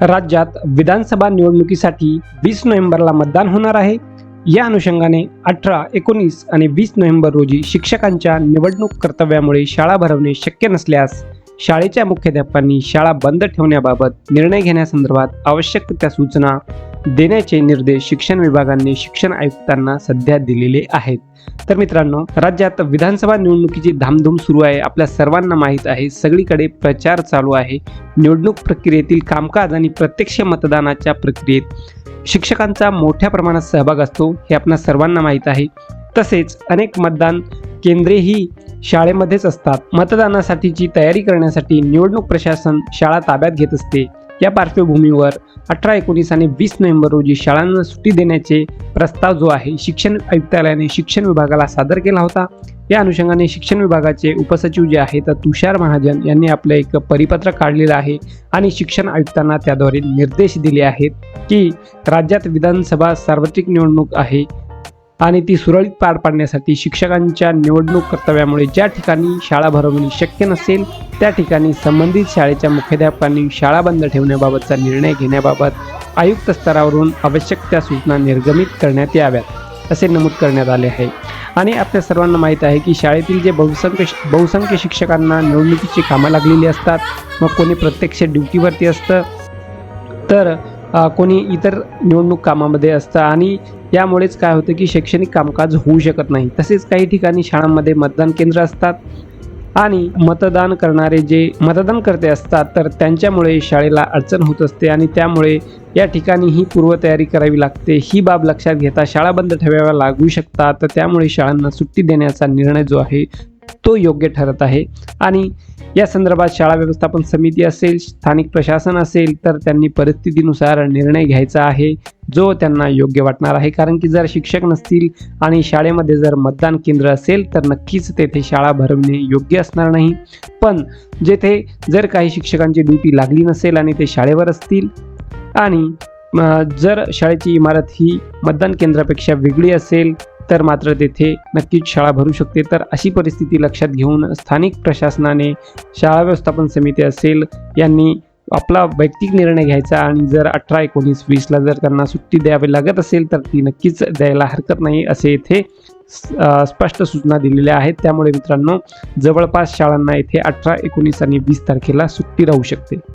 राज्यात विधानसभा निवडणुकीसाठी वीस नोव्हेंबरला मतदान होणार आहे. या अनुषंगाने अठरा एकोणीस आणि वीस नोव्हेंबर रोजी शिक्षकांच्या निवडणूक कर्तव्यामुळे शाळा भरवणे शक्य नसल्यास शाळेच्या मुख्याध्यापकांनी शाळा बंद ठेवण्याबाबत निर्णय घेण्यासंदर्भात आवश्यक त्या सूचना देण्याचे निर्देश शिक्षण विभागाने शिक्षण आयुक्तांना सध्या दिलेले आहेत. तर मित्रांनो राज्यात विधानसभा निवडणुकीची धामधूम सुरू आहे. आपल्या सर्वांना माहीत आहे सगळीकडे प्रचार चालू आहे. निवडणूक प्रक्रियेतील कामकाज आणि प्रत्यक्ष मतदानाच्या प्रक्रियेत शिक्षकांचा मोठ्या प्रमाणात सहभाग असतो हे आपल्या सर्वांना माहीत आहे. तसेच अनेक मतदान केंद्रेही शाळेमध्येच असतात. मतदानासाठीची तयारी करण्यासाठी निवडणूक प्रशासन शाळा ताब्यात घेत असते. या पार्श्वभूमीवर अठरा एकोणीस आणि वीस नोव्हेंबर रोजी शाळांना सुट्टी देण्याचे प्रस्ताव जो आहे शिक्षण आयुक्तालयाने शिक्षण विभागाला सादर केला होता. या अनुषंगाने शिक्षण विभागाचे उपसचिव जे आहेत तुषार महाजन यांनी आपलं एक परिपत्र काढलेलं आहे आणि शिक्षण आयुक्तांना त्याद्वारे निर्देश दिले आहेत की राज्यात विधानसभा सार्वत्रिक निवडणूक आहे. आणि ती सुरळीत पार पाडण्यासाठी शिक्षकांच्या निवडणूक कर्तव्यामुळे ज्या ठिकाणी शाळा भरवणे शक्य नसेल त्या ठिकाणी संबंधित शाळेच्या मुख्याध्यापकांनी शाळा बंद ठेवण्याबाबतचा निर्णय घेण्याबाबत आयुक्त स्तरावरून आवश्यक त्या सूचना निर्गमित करण्यात याव्यात असे नमूद करण्यात आले आहे. आणि आपल्या सर्वांना माहीत आहे की शाळेतील जे बहुसंख्य बहुसंख्य शिक्षकांना निवडणुकीची कामं लागलेली असतात मग कोणी प्रत्यक्ष ड्युटीवरती असतं तर कोणी इतर निवडणूक कामामध्ये असतं आणि यामुळेच काय होतं की शैक्षणिक कामकाज होऊ शकत नाही. तसेच काही ठिकाणी शाळांमध्ये मतदान केंद्र असतात आणि मतदान करणारे जे मतदानकर्ते असतात तर त्यांच्यामुळे शाळेला अडचण होत असते आणि त्यामुळे या ठिकाणी ही पूर्वतयारी करावी लागते. ही बाब लक्षात घेता शाळा बंद ठेवाव्या लागू शकतात. तर त्यामुळे शाळांना सुट्टी देण्याचा निर्णय जो आहे तो योग्य ठरत आहे. आणि या संदर्भात शाळा व्यवस्थापन समिती असेल स्थानिक प्रशासन असेल तर त्यांनी परिस्थितीनुसार निर्णय घ्यायचा आहे जो त्यांना योग्य वाटणार आहे. कारण की जर शिक्षक नसतील आणि शाळेमध्ये जर मतदान केंद्र असेल तर नक्कीच तेथे शाळा भरवणे योग्य असणार नाही. पण जेथे जर काही शिक्षकांची ड्युटी लागली नसेल आणि ते शाळेवर असतील आणि जर शाळेची इमारत ही मतदान केंद्रापेक्षा वेगळी असेल तर मात्र तेथे नक्कीच शाळा भरू शकते. तर अशी परिस्थिती लक्षात घेऊन स्थानिक प्रशासनाने शाळा व्यवस्थापन समिती असेल यांनी आपला वैयक्तिक निर्णय घ्यायचा आणि जर अठरा एकोणीस वीसला जर त्यांना सुट्टी द्यावी लागत असेल तर ती नक्कीच द्यायला हरकत नाही असे येथे स्पष्ट सूचना दिलेल्या आहेत. त्यामुळे मित्रांनो जवळपास शाळांना येथे अठरा एकोणीस आणि वीस तारखेला सुट्टी राहू शकते.